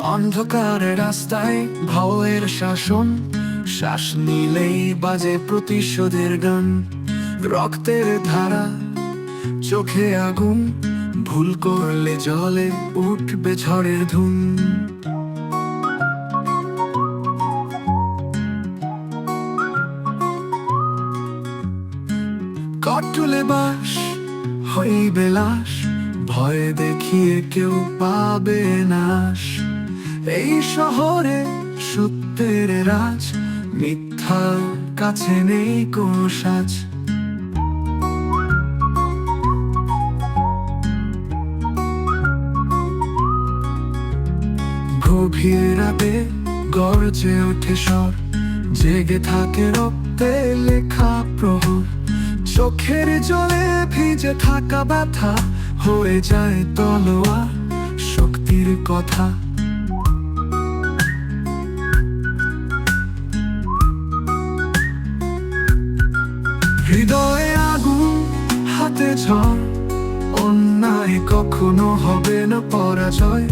অন্ধকারের রাস্তায় ভয়ের শাসন। শ্বাস নিলেই বাজে প্রতিশোধের গান। রক্তের ধারা, চোখে আগুন। ভুল করলে জলে উঠবে ঝড়ের ধুম কটুলে বাস হইবে লাশ। ভয় দেখিয়ে কেউ পাবে নাশ। এই শহরে সত্যের রাজ, মিথ্যার কাছে নেই কোনো সাজ। গভীর রাতে গর্জে ওঠে স্বর, জেগে থাকে রক্তে লেখা প্রহর। চোখের জলে ভিজে থাকা ব্যথা হয়ে যায় তলোয়ার, শক্তির কথা। হৃদয়ে আগুন হাতে ঝড়। অন্যায় কখনো হবে না পরাজয়।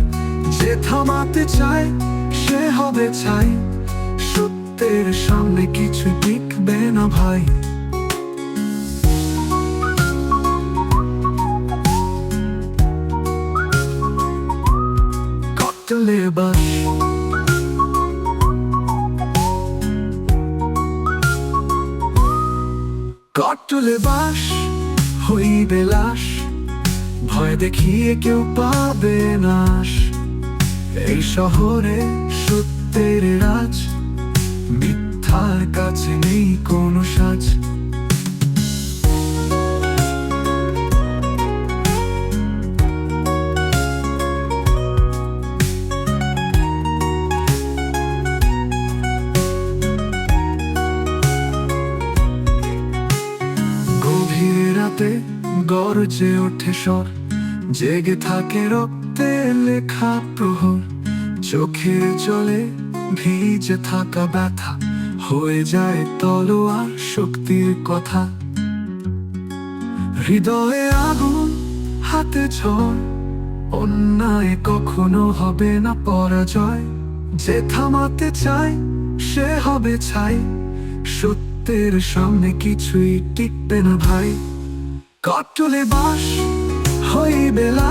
যে থামাতে চায়, সে হবে চাই সত্যের সামনে কিছু টিকবে না ভাই। কটলে বাস কটলে বাস হইবে লাশ ভয় দেখিয়ে কেউ পাবে নাশ। এই শহরে রাতে গর্জে ওঠে স্বর। জেগে থাকে রক্তে লেখা প্রহর। চোখের জলে ভিজে থাকা ব্যথা। হয়ে যায় তলোয়ার শক্তির কথা। হৃদয়ে আগুন, হাতে ঝড়। অন্যায় কখনো হবে না পরাজয়। যে থামাতে চায়, সে হবে ছাই। সত্যের সামনে কিছুই টিকবে না ভাই। কটলে বাস হইবে লাশ।